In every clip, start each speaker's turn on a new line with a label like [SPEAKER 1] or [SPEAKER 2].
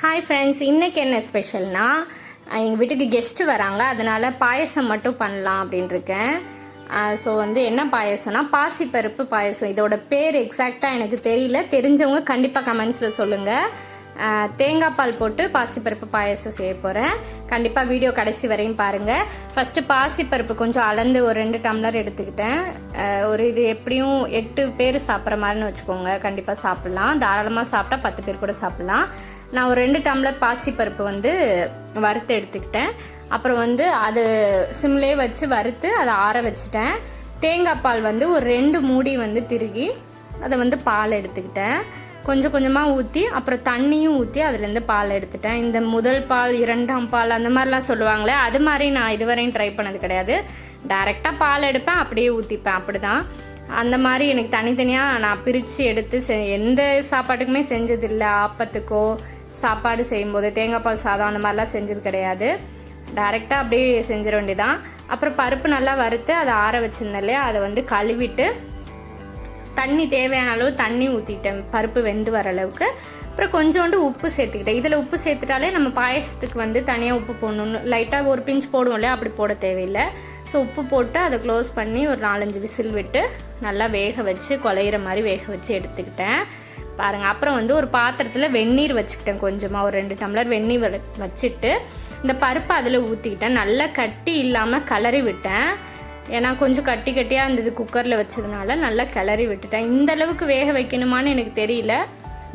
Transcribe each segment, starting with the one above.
[SPEAKER 1] Hi friends இன்றைக்கி என்ன ஸ்பெஷல்னா எங்கள் வீட்டுக்கு கெஸ்ட்டு வராங்க. அதனால் பாயசம் மட்டும் பண்ணலாம் அப்படின்னு இருக்கேன் ஸோ வந்து என்ன பாயசம்னா பாசிப்பருப்பு பாயசம். இதோட பேர் எக்ஸாக்டாக எனக்கு தெரியல. தெரிஞ்சவங்க கண்டிப்பாக கமெண்ட்ஸில் சொல்லுங்கள் தேங்காய் பால் போட்டு பாசிப்பருப்பு பாயசம் செய்ய போகிறேன் கண்டிப்பாக வீடியோ கடைசி வரையும் பாருங்கள் ஃபஸ்ட்டு பாசிப்பருப்பு கொஞ்சம் அளந்து ஒரு ரெண்டு டம்ளர் எடுத்துக்கிட்டேன். ஒரு இது எப்படியும் எட்டு பேர் சாப்பிட்ற மாதிரின்னு வச்சுக்கோங்க. கண்டிப்பாக சாப்பிட்லாம். தாராளமாக சாப்பிட்டா பத்து பேர் கூட சாப்பிட்லாம். நான் ஒரு ரெண்டு டம்ளர் பாசிப்பருப்பு வந்து வறுத்து எடுத்துக்கிட்டேன். அப்புறம் வந்து அது சிம்லே வச்சு வறுத்து அதை ஆற வச்சுட்டேன். தேங்காய் பால் வந்து ஒரு ரெண்டு மூடி வந்து திருகி அதை வந்து பால் எடுத்துக்கிட்டேன். கொஞ்சம் கொஞ்சமாக ஊற்றி அப்புறம் தண்ணியும் ஊற்றி அதுலேருந்து பால் எடுத்துட்டேன். இந்த முதல் பால் இரண்டாம் பால் அந்த மாதிரிலாம் சொல்லுவாங்களே அது மாதிரி நான் இதுவரையும் ட்ரை பண்ணது கிடையாது. டைரெக்டாக பால் எடுப்பேன் அப்படியே ஊற்றிப்பேன் அப்படி தான் அந்த மாதிரி எனக்கு தனித்தனியாக நான் பிரித்து எடுத்து செ எந்த சாப்பாட்டுக்குமே செஞ்சதில்லை. ஆப்பத்துக்கோ சாப்பாடு செய்யும்போது தேங்காய் பால் சாதம் அந்த மாதிரிலாம் செஞ்சது கிடையாது. டைரெக்டாக அப்படியே செஞ்சிட வேண்டியதான் அப்புறம் பருப்பு நல்லா வறுத்து அதை ஆற வச்சுருந்தேன் இல்லையா? அதை வந்து கழுவிட்டு தண்ணி தேவையான அளவு தண்ணி ஊற்றிட்டேன் பருப்பு வெந்து வர அளவுக்கு. அப்புறம் கொஞ்சோண்டு உப்பு சேர்த்துக்கிட்டேன். இதில் உப்பு சேர்த்துட்டாலே நம்ம பாயசத்துக்கு வந்து தனியாக உப்பு போடணும்னு லைட்டாக ஒரு பிஞ்ச் போடுவோம் இல்லையா? அப்படி போட தேவையில்லை. ஸோ உப்பு போட்டு அதை க்ளோஸ் பண்ணி ஒரு நாலஞ்சு விசில் விட்டு நல்லா வேக வச்சு குழையிற மாதிரி வேக வச்சு எடுத்துக்கிட்டேன். பாருங்கள் அப்புறம் வந்து ஒரு பாத்திரத்தில் வெந்நீர் வச்சுக்கிட்டேன் கொஞ்சமாக ஒரு ரெண்டு டம்ளர் வெந்நீர் வச்சுட்டு இந்த பருப்பை அதில் ஊற்றிக்கிட்டேன் நல்லா கட்டி இல்லாமல் கலரி விட்டேன். ஏன்னா கொஞ்சம் கட்டி கட்டியாக இருந்தது குக்கரில் வச்சதுனால நல்லா கிளறி விட்டுட்டேன். இந்த அளவுக்கு வேக வைக்கணுமான்னு எனக்கு தெரியல.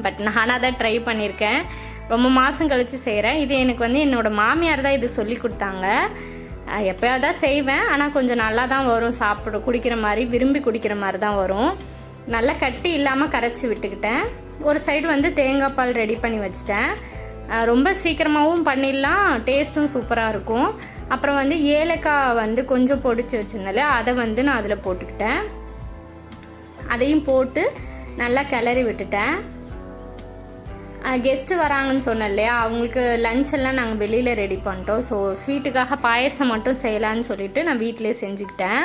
[SPEAKER 1] பட் நானாக தான் ட்ரை பண்ணியிருக்கேன். ரொம்ப மாதம் கழித்து செய்கிறேன் இது எனக்கு வந்து என்னோடய மாமியார் தான் இது சொல்லி கொடுத்தாங்க. எப்போயாவது தான் செய்வேன். ஆனால் கொஞ்சம் நல்லா தான் வரும். சாப்பிட குடிக்கிற மாதிரி விரும்பி குடிக்கிற மாதிரி தான் வரும். நல்லா கட்டி இல்லாமல் கரைச்சி விட்டுக்கிட்டேன். ஒரு சைடு வந்து தேங்காய் பால் ரெடி பண்ணி வச்சிட்டேன். ரொம்ப சீக்கிரமாகவும் பண்ணிடலாம். டேஸ்ட்டும் சூப்பராக இருக்கும். அப்புறம் வந்து ஏலக்காய் வந்து கொஞ்சம் பொடிச்சு வச்சிருந்தாலே அதை வந்து நான் அதில் போட்டுக்கிட்டேன். அதையும் போட்டு நல்லா கிளறி விட்டுட்டேன். கெஸ்ட்டு வராங்கன்னு சொன்னேன் இல்லையா அவங்களுக்கு லஞ்ச் எல்லாம் நாங்கள் வெளியில் ரெடி பண்ணிட்டோம். ஸோ ஸ்வீட்டுக்காக பாயசம் மட்டும் செய்யலான்னு சொல்லிட்டு நான் வீட்டிலே செஞ்சுக்கிட்டேன்.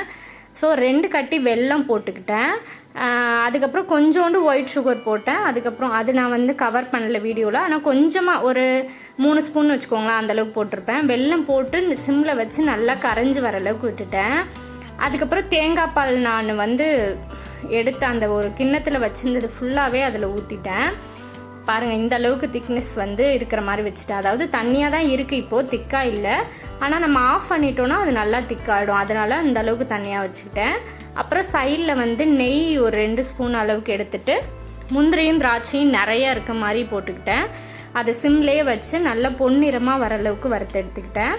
[SPEAKER 1] ஸோ ரெண்டு கட்டி வெல்லம் போட்டுக்கிட்டேன். அதுக்கப்புறம் கொஞ்சோண்டு ஒயிட் சுகர் போட்டேன். அதுக்கப்புறம் அது நான் வந்து கவர் பண்ணல வீடியோவில் ஆனால் கொஞ்சமாக ஒரு மூணு ஸ்பூன் வச்சுக்கோங்களேன் அந்தளவுக்கு போட்டிருப்பேன். வெல்லம் போட்டு சிம்மில் வச்சு நல்லா கரைஞ்சி வர அளவுக்கு விட்டுட்டேன். அதுக்கப்புறம் தேங்காய் பால் நான் வந்து எடுத்து அந்த ஒரு கிண்ணத்தில் வச்சுருந்தது ஃபுல்லாகவே அதில் ஊற்றிட்டேன் பாருங்கள் இந்த அளவுக்கு திக்னஸ் வந்து இருக்கிற மாதிரி வச்சுட்டேன் அதாவது தண்ணியாக தான் இருக்குது இப்போது திக்காக இல்லை. ஆனால் நம்ம ஆஃப் பண்ணிட்டோன்னா அது நல்லா திக்காகிடும் அதனால் அந்த அளவுக்கு தண்ணியாக வச்சுக்கிட்டேன். அப்புறம் சைடில் வந்து நெய் ஒரு ரெண்டு ஸ்பூன் அளவுக்கு எடுத்துட்டு முந்திரியும் திராட்சையும் நிறையா இருக்க மாதிரி போட்டுக்கிட்டேன். அதை சிம்லேயே வச்சு நல்லா பொன்னிறமாக வர அளவுக்கு வறுத்து எடுத்துக்கிட்டேன்.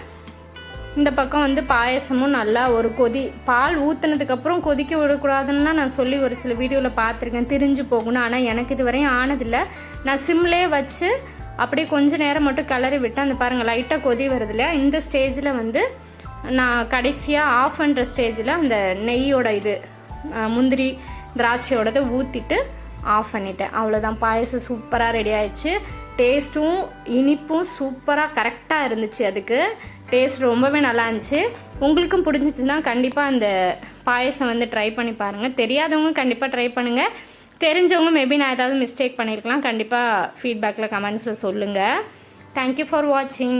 [SPEAKER 1] இந்த பக்கம் வந்து பாயசமும் நல்லா ஒரு கொதி பால் ஊற்றுனதுக்கப்புறம் கொதிக்க விடக்கூடாதுன்னா நான் சொல்லி ஒரு சில வீடியோவில் பார்த்துருக்கேன். திரிஞ்சு போகணும் ஆனால் எனக்கு இது வரையும் ஆனதில்லை. நான் சிம்லே வச்சு அப்படியே கொஞ்ச நேரம் மட்டும் கிளறி விட்டு அந்த பாருங்கள் லைட்டாக கொதி வருது இல்லையா? இந்த ஸ்டேஜில் வந்து நான் கடைசியாக ஆஃப் பண்ணுற ஸ்டேஜில் அந்த நெய்யோட இது முந்திரி திராட்சையோடதை ஊற்றிட்டு ஆஃப் பண்ணிட்டேன். அவ்வளோதான் பாயசம் சூப்பராக ரெடி ஆயிடுச்சு. டேஸ்ட்டும் இனிப்பும் சூப்பராக கரெக்டாக இருந்துச்சு அதுக்கு. டேஸ்ட் ரொம்பவே நல்லா இருந்துச்சு. உங்களுக்கும் பிடிச்சிச்சுன்னா கண்டிப்பாக அந்த பாயசம் வந்து ட்ரை பண்ணி பாருங்கள் தெரியாதவங்க கண்டிப்பாக ட்ரை பண்ணுங்கள் தெரிஞ்சவங்க மேபி நான் ஏதாவது மிஸ்டேக் பண்ணியிருக்கலாம் கண்டிப்பாக ஃபீட்பேக்கில் கமெண்ட்ஸில் சொல்லுங்கள் தேங்க்யூ ஃபார் வாட்சிங்